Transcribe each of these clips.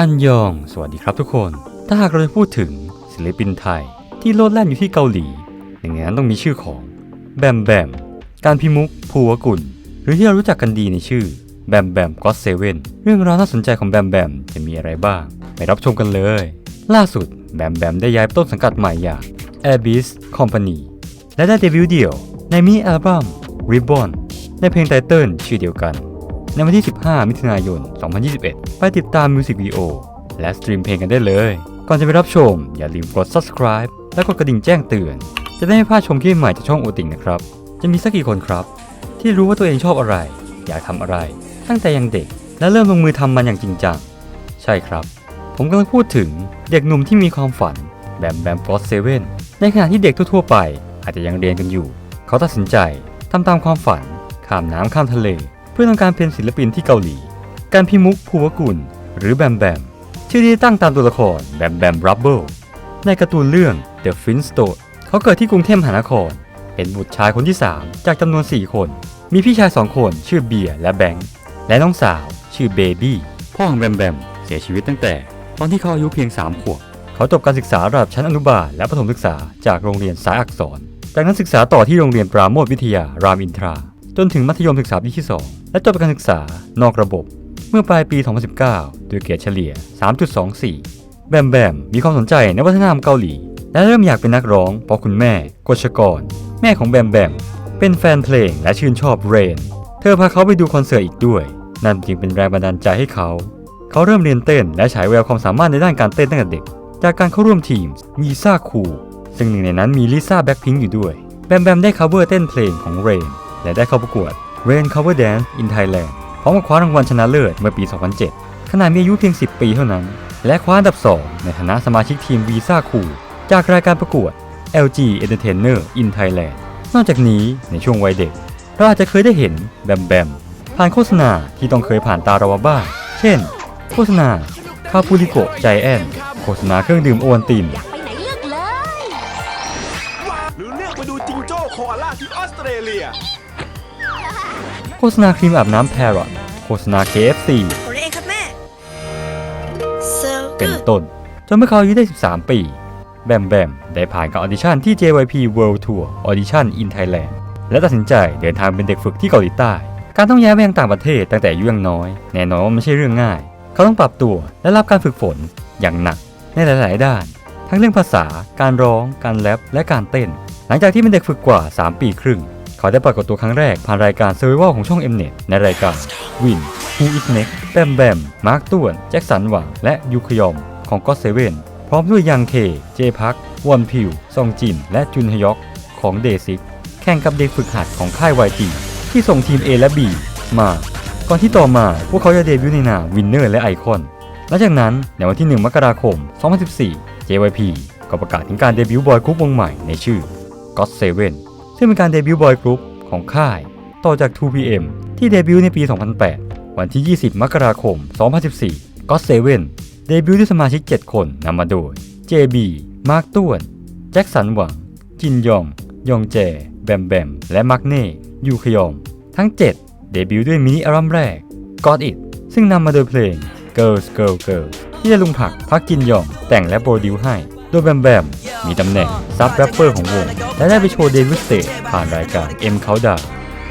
อันยอง สวัสดีครับทุกคน ถ้าหากเราจะพูดถึงศิลปินไทยที่โลดแล่นอยู่ที่เกาหลีหนึ่งในนั้นต้องมีชื่อของแบมแบม การพิมุกภูวกุล หรือที่เรารู้จักกันดีในชื่อแบมแบมก็อตเซเว่นเรื่องราวน่าสนใจของแบมแบมจะมีอะไรบ้าง ไปรับชมกันเลย ล่าสุดแบมแบมได้ย้ายต้นสังกัดใหม่อย่าง Abyss Company และได้เดบิวต์เดี่ยวในมินิอัลบั้ม Ribbon ในเพลงไตเติลชื่อเดียวกัน ในวันที่ 15 มิถุนายน 2021 ไปติดตามมิวสิกวิดีโอและสตรีมเพลงกันได้เลย ก่อนจะไปรับชม อย่าลืมกด subscribe และกดกระดิ่งแจ้งเตือน จะได้ไม่พลาดชมคลิปใหม่จากช่องโอติงนะครับ จะมีสักกี่คนครับ ที่รู้ว่าตัวเองชอบอะไร อยากทำอะไร ตั้งแต่ยังเด็ก และเริ่มลงมือทำมันอย่างจริงจัง ใช่ครับ ผมกำลังพูดถึงเด็กหนุ่มที่มีความฝันแบมแบมกอสเซเว่นในขณะที่เด็กทั่วๆไป อาจจะยังเรียนกันอยู่ เขาตัดสินใจทำตามความฝันข้ามน้ำข้ามทะเล เพื่อต้องการเป็นศิลปินที่เกาหลี การพิมุกภูวกุล หรือแบมแบม ชื่อที่ตั้งตามตัวละครแบมแบมรับเบิลในการ์ตูนเรื่อง The Flintstones เขาเกิดที่กรุงเทพมหานคร เป็นบุตรชายคนที่ 3 จากจำนวน 4 คน มีพี่ชาย 2 คนชื่อเบียร์และแบงค์และน้องสาวชื่อเบบี้พ่อของแบมแบมเสียชีวิตตั้งแต่ ตอนที่เขาอายุเพียง 3 ขวบ เขาจบการศึกษาระดับชั้นอนุบาลและประถมศึกษาจากโรงเรียนสายอักษร จากนั้นศึกษาต่อที่โรงเรียนปราโมทวิทยารามอินทรา จนถึงมัธยมศึกษาปีที่ 2 และจบการศึกษานอกระบบ เมื่อปลายปี 2019 โดยเกรดเฉลี่ย 3.24 แบมแบมมีความสนใจในวัฒนธรรมเกาหลี และเริ่มอยากเป็นนักร้องเพราะคุณแม่กชกร แม่ของแบมแบม เป็นแฟนเพลงและชื่นชอบเรน เธอพาเขาไปดูคอนเสิร์ตอีกด้วย นั่นจึงเป็นแรงบันดาลใจให้เขา เขาเริ่มเรียนเต้นและฉายแววความสามารถในด้านการเต้นตั้งแต่เด็ก จากการเข้าร่วมทีมวีซ่าคูซึ่งหนึ่งในนั้นมีลิซ่าแบ็คพิงอยู่ด้วย แบมแบมได้ cover เต้นเพลงของเรนและได้เข้าประกวด Rain Cover Dance in Thailand พร้อมกับคว้ารางวัลชนะเลิศเมื่อปี 2007 ขณะมีอายุเพียง 10 ปีเท่านั้น และคว้าอันดับ 2 ในฐานะสมาชิกทีมวีซ่าคูจากรายการประกวด LG Entertainer in Thailand นอกจากนี้ในช่วงวัยเด็ก เราอาจจะเคยได้เห็นแบมแบมผ่านโฆษณาที่ต้องเคยผ่านตาเราบ้าง เช่น โฆษณาคาปูริโกใจแอนโฆษณาเครื่องดื่มโอวัลติน ษณาครีมอาบน้ำแพร o t โฆษณา KFC ผมเองครับแม่ so เป็น good ต้น จนเมื่อเขาอายุได้ 13 ปี แบมแบม ได้ผ่านการออดิชั่นที่ JYP World Tour Audition in Thailand และตัดสินใจเดินทางเป็นเด็กฝึกที่เกาหลีใต้ การต้องย้ายไปยังต่างประเทศตั้งแต่อายุยังน้อย แน่นอนว่าไม่ใช่เรื่องง่าย เขาต้องปรับตัวและรับการฝึกฝนอย่างหนักในหลาย ๆ ด้าน ทั้งเรื่องภาษา การร้อง การแรปและการเต้น หลังจากที่เป็นเด็กฝึกกว่า 3 ปีครึ่ง เขาได้ปรากฏตัวครั้งแรกผ่านรายการ Survival ของช่อง Mnet ในรายการ Win Who is Next แบมแบม มาร์คต้วน แจ็คสันหวัง และยูคยอมของก็เซเว่นพร้อมด้วยยังเค เจพัก วอนพิว ซองจิน และจุนฮยอกของเดซิกแข่งกับเด็กฝึกหัดของค่าย YG ที่ส่งทีม A และ B มา ก่อนที่ต่อมาพวกเขาจะเดบิวต์ในนามวินเนอร์และไอคอน หลังจากนั้นในวันที่ 1 มกราคม 2014 JYP ก็ประกาศถึงการเดบิวต์บอยกรุ๊ปวงใหม่ในชื่อ God Seven ซึ่งเป็นการเดบิวต์บอยกรุ๊ปของค่าย ต่อจาก 2PM ที่เดบิวต์ในปี 2008 วันที่ 20 มกราคม 2014 God Seven เดบิวต์ด้วยสมาชิก 7 คนนำมาโดย JB มาร์คต้วน แจ็คสันหวัง จินยอง ยองแจ แบมแบม และมักเน่ยูคยอง ทั้ง 7 เดบิวต์ด้วยมินิอัลบั้มแรก Got It ซึ่งนำมาโดยเพลง Girls Girl Girl ที่ได้ลุงผักพักจินยองแต่งและโปรดิวซ์ให้ โดยแบมแบม มีตำแหน่งซับแรปเปอร์ของวง และได้ไปโชว์เดบิสเตผ่านรายการ M Countdown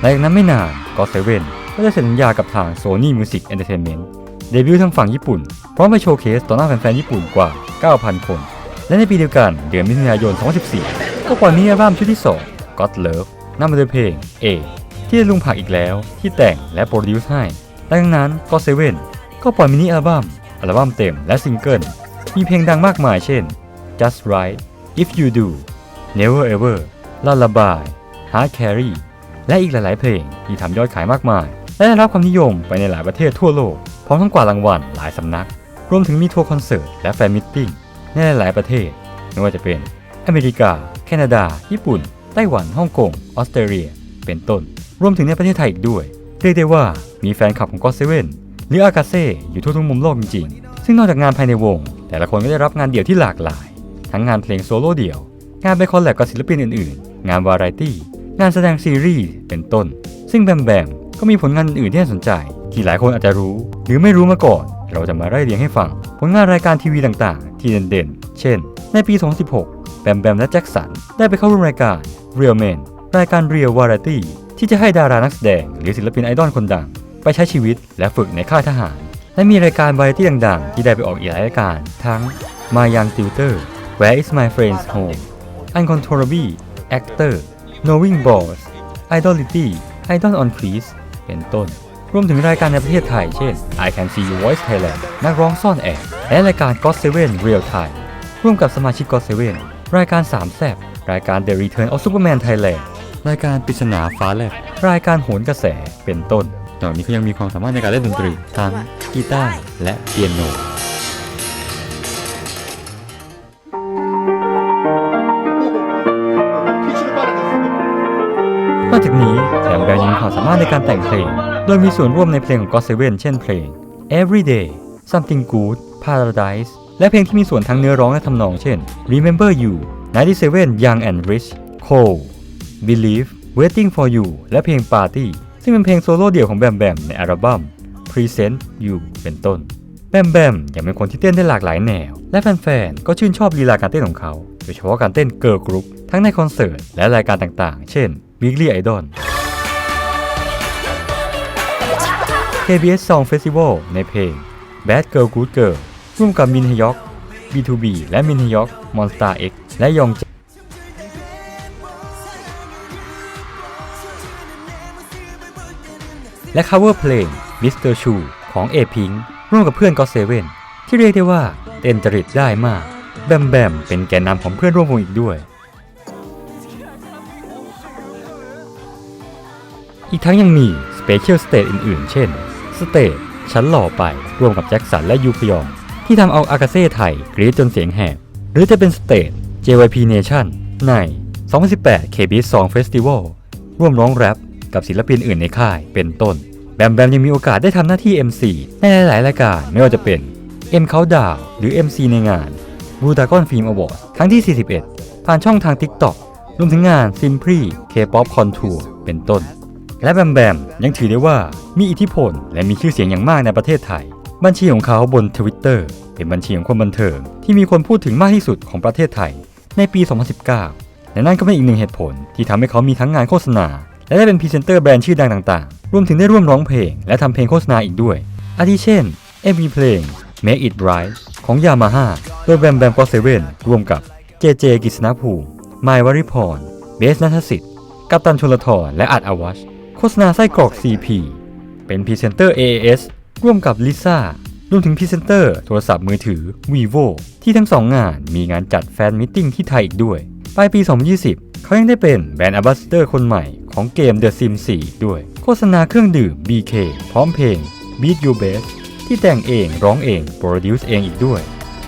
หลังจากนั้นไม่นาน God Seven ก็ได้เซ็นสัญญากับทาง Sony Music Entertainment เดบิวต์ทางฝั่งญี่ปุ่น พร้อมไปโชว์เคสต่อหน้าแฟนๆญี่ปุ่นกว่า 9,000 คน และในปีเดียวกันเดือนมิถุนายน 2014 ก็ปล่อยมินิอัลบั้มชุดที่ 2 God Love นำมาโดยเพลง A ที่ได้ลุงผักอีกแล้ว ที่แต่งและโปรดิวซ์ให้หลังจากนั้น God Seven ก็ปล่อยมินิอัลบั้มอัลบั้มเต็มและซิงเกิลมีเพลงดังมากมายเช่น Just Right If You Do Never Ever Lullaby Hard Carry และอีกหลาย ๆ เพลงที่ทำยอดขายมากมาย และได้รับความนิยมไปในหลายประเทศทั่วโลก พร้อมทั้งกว่ารางวัลหลายสำนัก รวมถึงมีทัวร์คอนเสิร์ตและแฟนมิทติ้งในหลาย ๆ ประเทศ ไม่ว่าจะเป็นอเมริกา แคนาดา ญี่ปุ่น ไต้หวัน ฮ่องกง ออสเตรเลีย เป็นต้น รวมถึงในประเทศไทยอีกด้วย เรียกได้ว่ามีแฟนคลับของก็เซเว่นหรืออากาเซ่อยู่ทั่วทุกมุมโลกจริง ๆ ซึ่งนอกจากงานภายในวง แต่ละคนก็ได้รับงานเดี่ยวที่หลากหลาย ทั้งงานเพลงโซโล่เดี่ยว งานไปคอลแลบกับศิลปินอื่นๆ งานวาไรตี้ งานแสดงซีรีส์ เป็นต้น ซึ่งแบมแบมก็มีผลงานอื่นที่น่าสนใจ ที่หลายคนอาจจะรู้ หรือไม่รู้มาก่อน เราจะมาไล่เรียงให้ฟัง ผลงานรายการทีวีต่างๆ ที่เด่นๆ เช่น ในปี 2016 แบมแบมและแจ็คสันได้ไปเข้าร่วมรายการ Real Men รายการ Real Variety ที่จะให้ดารานักแสดง หรือศิลปินไอดอลคนดัง ไปใช้ชีวิตและฝึกในค่ายทหาร และมีรายการวาไรตี้ดังๆ ที่ได้ไปออกอีกหลายรายการ ทั้ง My Young Tutor Where is my friend's home Uncontrollable Actor Knowing Boss Idolity Idol on Quiz เป็นต้น รวมถึงรายการในประเทศไทย เช่น I Can See Your Voice Thailand นักร้องซ่อนแอบและรายการ God Seven Real Time ร่วมกับสมาชิก God Seven รายการสามแซบรายการ The Return of Superman Thailand รายการปริศนาฟ้าแลบรายการโหนกระแสเป็นต้นนอกนี้เขายังมีความสามารถในการเล่นดนตรีทั้งกีตาร์และเปียโน อกจากนี้แบมแบมยังมีความสามารถในการแต่งเพลง โดยมีส่วนร่วมในเพลงของ God Seven เช่นเพลง Everyday Something Good Paradise และเพลงที่มีส่วนทั้งเนื้อร้องและทำนองเช่น Remember You 97 Young and Rich Cold Believe Waiting for You และเพลง Party ซึ่งเป็นเพลงโซโล่เดี่ยวของแบมแบมในอัลบั้ม Present You เป็นต้น แบมแบมยังเป็นคนที่เต้นได้หลากหลายแนว และแฟนๆ ก็ชื่นชอบลีลาการเต้นของเขา โดยเฉพาะการเต้นเกิร์ลกรุ๊ปทั้งในคอนเสิร์ตและรายการต่างๆ เช่น Weekly Idol KBS Song Festival ในเพลง Bad Girl Good Girl ร่วมกับมินฮยอก B2B และมินฮยอก Monster X และยองจและ cover เพลง Mr. Chu ของ A Pink ร่วมกับเพื่อน God Seven ที่เรียกได้ว่าเต้นจริตได้มาก แบมแบมเป็นแกนนำของเพื่อนร่วมวงอีกด้วย อีกทั้งยังมี Special Stage อื่นๆ เช่น Stage ฉันหล่อไปร่วมกับแจ็คสันและยูคยอง ที่ทำเอาอากาเซ่ไทยกรี๊ดจนเสียงแหบ หรือจะเป็น Stage JYP Nation ใน 2018 KBS Song Festival ร่วมร้องแรปกับศิลปินอื่นในค่ายเป็นต้น แบมแบมยังมีโอกาสได้ทำหน้าที่ MC ในหลายๆรายการไม่ว่าจะเป็น M Countdown หรือ MC ในงาน Blue Dragon Film Awards ครั้งที่ 41 ผ่านช่องทาง TikTok รวมถึงงาน Simply K-pop Contour เป็นต้น และแบมแบมยังถือได้ว่ามีอิทธิพล และมีชื่อเสียงอย่างมากในประเทศไทย บัญชีของเขาบน Twitter เป็นบัญชีของคนบันเทิงที่มีคนพูดถึงมากที่สุดของประเทศไทย ในปี 2019 และนั่นก็เป็นอีกหนึ่งเหตุผลที่ทำให้เขามีทั้งงานโฆษณา และได้เป็นพรีเซนเตอร์แบรนด์ชื่อดังต่างๆ รวมถึงได้ร่วมร้องเพลง และทำเพลงโฆษณาอีกด้วย อาทิเช่น MV เพลง Make It Right ของ Yamaha โดยแบมแบมก็เซเว่นร่วมกับ JJ กิษณภูมิไมวริพร เบสนัทสิทธิ์กัปตันชลทรและอัดอวัช โฆษณาไส้กรอก CP เป็นพรีเซนเตอร์ AAS ร่วมกับลิซ่ารวมถึงพรีเซนเตอร์โทรศัพท์มือถือ vivo ที่ทั้งสองงานมีงานจัดแฟนมิทติ้งที่ไทยอีกด้วย ปลายปี 2020 เขายังได้เป็นแบรนด์ a อ b a s s a d o r คนใหม่ของเกม The Sims 4 ด้วย โฆษณาเครื่องดื่ม BK พร้อมเพลง Beat You Best ที่แต่งเองร้องเองโปรดิวซ์เองอีกด้วย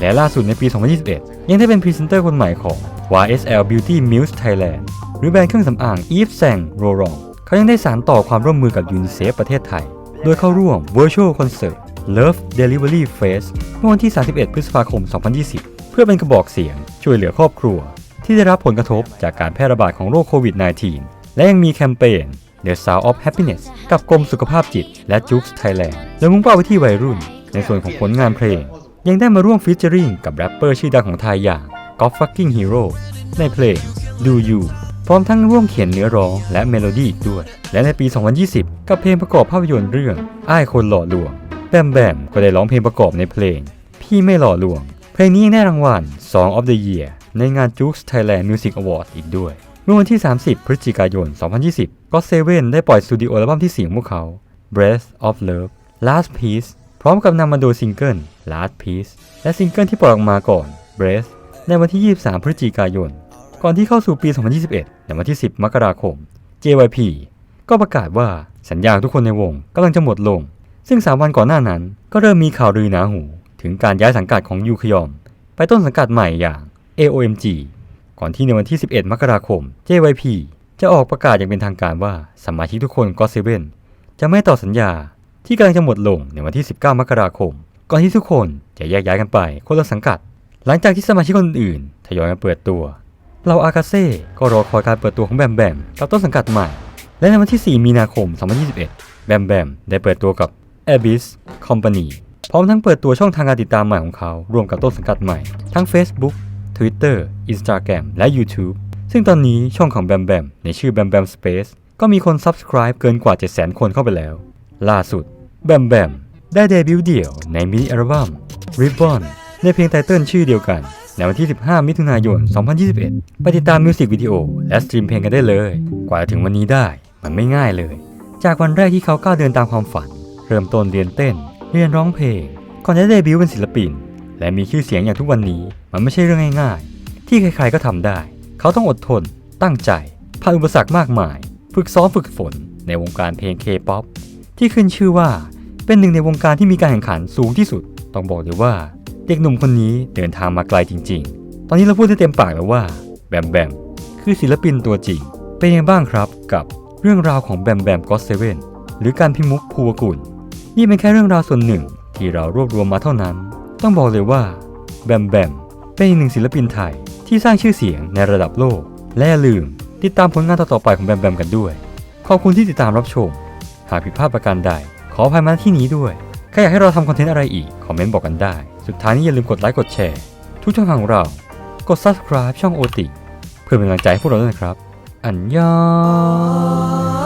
และล่าสุดในปี 2021 ยังได้เป็นพรีเซนเตอร์คนใหม่ของ YSL Beauty Muse Thailand หรือแบรนด์เครื่องสำอาง Yves Saint Laurent เขายังได้สารต่อความร่วมมือกับยูนิเซฟประเทศไทย โดยเข้าร่วม Virtual Concert Love Delivery Fest เมื่อวันที่ 31 พฤษภาคม 2020 เพื่อเป็นกระบอกเสียงช่วยเหลือครอบครัว ที่ได้รับผลกระทบจากการแพร่ระบาดของโรคโควิด -19 และยังมีแคมเปญ The Sound of Happiness กับกรมสุขภาพจิต และ j u x Thailand โดยมุ่งเป้าไปที่วัยรุ่น ในส่วนของผลงานเพลง ยังได้มาร่วมฟีเจอริงกับแรปเปอร์ชื่อดังของไทยอย่าง God Fucking Hero ในเพลง Do You พร้อมทั้งร่วมเขียนเนื้อร้องและเมโลดี้อีกด้วย และในปี 2020 กับเพลงประกอบภาพยนตร์เรื่องอ้ายคนหล่อลวง แบมแบมก็ได้ร้องเพลงประกอบในเพลง พี่ไม่หล่อลวง เพลงนี้ยังได้รางวัล Song of the Year ในงาน j u x Thailand Music Award อีกด้วยเมื่อวันที่ 30 พฤศจิกายน 2020 ก็เซเว่นได้ปล่อยสตูดิโออัลบั้มที่ 4 ของพวกเขา Breath of Love Last Piece พร้อมกับนำมาโดยซิงเกิล Last Piece และซิงเกิลที่ปล่อยออกมาก่อน Breath ในวันที่ 23 พฤศจิกายน ก่อนที่เข้าสู่ปี 2021 ในวันที่ 10 มกราคม JYP ก็ประกาศว่าสัญญาของทุกคนในวงกำลังจะหมดลง ซึ่ง 3 วันก่อนหน้านั้น ก็เริ่มมีข่าวลือหนาหู ถึงการย้ายสังกัดของยูคยอม ไปต้นสังกัดใหม่อย่าง AOMG ก่อนที่ในวันที่ 11 มกราคม JYP จะออกประกาศอย่างเป็นทางการว่าสมาชิกทุกคนก็เซเว่นจะไม่ต่อสัญญาที่กำลังจะหมดลงในวันที่ 19 มกราคม ก่อนที่ทุกคนจะแยกย้ายกันไปคนละสังกัด หลังจากที่สมาชิกคนอื่นทยอยมาเปิดตัว เราอากาเซ่ก็รอคอยการเปิดตัวของแบมแบมกับต้นสังกัดใหม่ และในวันที่ 4 มีนาคม 2021 แบมแบมได้เปิดตัวกับ Abyss Company พร้อมทั้งเปิดตัวช่องทางการติดตามใหม่ของเขา รวมกับต้นสังกัดใหม่ ทั้ง Facebook Twitter Instagram และ YouTube ซึ่งตอนนี้ช่องของแบมแบมในชื่อแบมแบม Space ก็มีคน Subscribe เกินกว่า 700,000 คนเข้าไปแล้ว ล่าสุดแบมแบมได้เดบิวต์เดี่ยวในมินิอัลบั้ม Ribbon ในเพลงไตเติ้ลชื่อเดียวกัน ในวันที่ 15 มิถุนายน 2021 ไปติดตามมิวสิกวิดีโอและสตรีมเพลงกันได้เลย กว่าจะถึงวันนี้ได้ มันไม่ง่ายเลย จากวันแรกที่เขาก้าวเดินตามความฝัน เริ่มต้นเรียนเต้น เรียนร้องเพลง ก่อนจะเดบิวต์เป็นศิลปิน และมีชื่อเสียงอย่างทุกวันนี้ มันไม่ใช่เรื่องง่ายๆ ที่ใครๆก็ทำได้ เขาต้องอดทน ตั้งใจ ผ่านอุปสรรคมากมาย ฝึกซ้อมฝึกฝน ในวงการเพลงเคป๊อปที่ขึ้นชื่อว่า เป็นหนึ่งในวงการที่มีการแข่งขันสูงที่สุด ต้องบอกเลยว่า เด็กหนุ่มคนนี้เดินทางมาไกลจริง ๆ ตอนนี้เราพูดได้เต็มปากแล้วว่าแบมแบมคือศิลปินตัวจริง เป็นยังไงบ้างครับกับเรื่องราวของแบมแบมก็เซเว่นหรือการพิมุกภูวกุลนี่เป็นแค่เรื่องราวส่วนหนึ่งที่เรารวบรวมมาเท่านั้น ต้องบอกเลยว่าแบมแบมเป็นอีกหนึ่งศิลปินไทยที่สร้างชื่อเสียงในระดับโลก และอย่าลืมติดตามผลงานต่อๆไปของแบมแบมกันด้วย ขอบคุณที่ติดตามรับชม หากผิดพลาดประการใด ขออภัยมาที่นี้ด้วย ถ้าอยากให้เราทำคอนเทนต์อะไรอีก คอมเมนต์บอกกันได้ สุดท้ายนี้อย่าลืมกดไลค์กดแชร์ทุกช่องทางของเรา กด subscribe ช่องโอติ เพื่อเป็นกำลังใจให้พวกเราด้วยนะครับ อันยอง